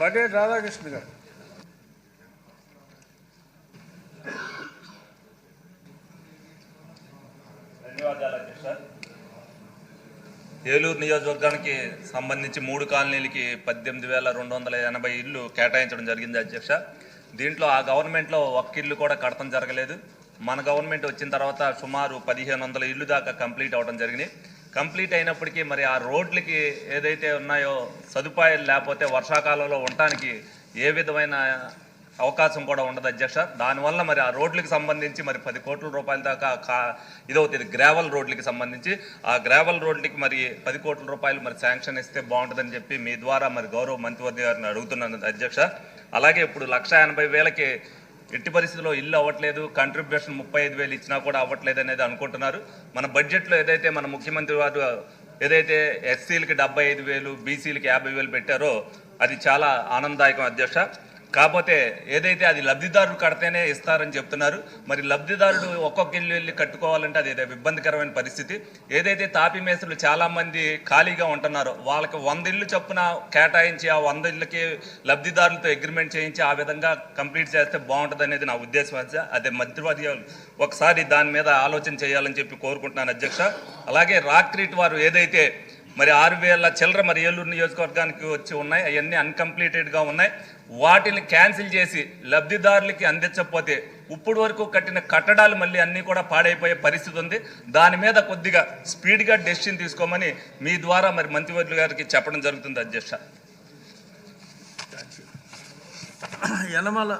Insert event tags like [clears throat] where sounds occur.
బడే రాధాకృష్ణ గారు. ధన్యవాదాలు ఏలూరు నియోజకవర్గానికి సంబంధించి మూడు కాలనీలకి పద్దెనిమిది వేల రెండు వందల ఎనభై ఇళ్ళు కేటాయించడం జరిగింది అధ్యక్ష. దీంట్లో ఆ గవర్నమెంట్లో ఒక్క ఇల్లు కూడా కడతం జరగలేదు. మన గవర్నమెంట్ వచ్చిన తర్వాత సుమారు పదిహేను వందల ఇళ్ళు దాకా కంప్లీట్ అవ్వడం జరిగినాయి కంప్లీట్ అయినప్పటికీ మరి ఆ రోడ్లకి ఏదైతే ఉన్నాయో సదుపాయాలు లేకపోతే వర్షాకాలంలో ఉండటానికి ఏ విధమైన అవకాశం కూడా ఉండదు అధ్యక్ష. దానివల్ల మరి ఆ రోడ్లకు సంబంధించి మరి పది కోట్ల రూపాయల దాకా కా ఇదవుతుంది. గ్రావెల్ రోడ్లకి సంబంధించి. ఆ గ్రావెల్ రోడ్లకి మరి పది కోట్ల రూపాయలు మరి శాంక్షన్ ఇస్తే బాగుంటుందని చెప్పి మీ ద్వారా మరి గౌరవ మంత్రివర్గ గారిని అడుగుతున్నాను అధ్యక్ష. అలాగే ఇప్పుడు లక్ష ఎనభై వేలకి ఎట్టి పరిస్థితుల్లో ఇల్లు అవ్వట్లేదు కంట్రిబ్యూషన్ ముప్పై ఐదు వేలు ఇచ్చినా కూడా అవ్వట్లేదు అనేది అనుకుంటున్నారు. మన బడ్జెట్లో ఏదైతే మన ముఖ్యమంత్రి వారు ఏదైతే ఎస్సీలకి డెబ్బై ఐదు వేలు బీసీలకి యాభై వేలు పెట్టారో అది చాలా ఆనందదాయకం అధ్యక్ష. కాకపోతే ఏదైతే అది లబ్ధిదారుడు కడితేనే ఇస్తారని చెప్తున్నారు. మరి లబ్ధిదారుడు ఒక్కొక్క ఇల్లు వెళ్ళి కట్టుకోవాలంటే అది ఇబ్బందికరమైన పరిస్థితి. ఏదైతే తాపి మేసులు చాలామంది ఖాళీగా ఉంటున్నారో వాళ్ళకి వంద ఇల్లు చొప్పున కేటాయించి ఆ వంద ఇళ్ళకి లబ్ధిదారులతో అగ్రిమెంట్ చేయించి ఆ విధంగా కంప్లీట్ చేస్తే బాగుంటుంది అనేది నా ఉద్దేశం అధ్యక్ష. అదే మంత్రివర్యాలు ఒకసారి దాని మీద ఆలోచన చేయాలని చెప్పి కోరుకుంటున్నాను అధ్యక్ష. అలాగే రాక్రీట్ వారు ఏదైతే మరి ఆరు వేల చిల్లర మరి ఏలూరు నియోజకవర్గానికి వచ్చి ఉన్నాయి. అవన్నీ అన్కంప్లీటెడ్గా ఉన్నాయి. వాటిని క్యాన్సిల్ చేసి లబ్ధిదారులకి అందించకపోతే ఇప్పుడు వరకు కట్టిన కట్టడాలు మళ్ళీ అన్నీ కూడా పాడైపోయే పరిస్థితి ఉంది. దాని మీద కొద్దిగా స్పీడ్గా డెసిషన్ తీసుకోమని మీ ద్వారా మరి మంత్రివర్యులు గారికి చెప్పడం జరుగుతుంది అధ్యక్ష. [clears throat] యనమల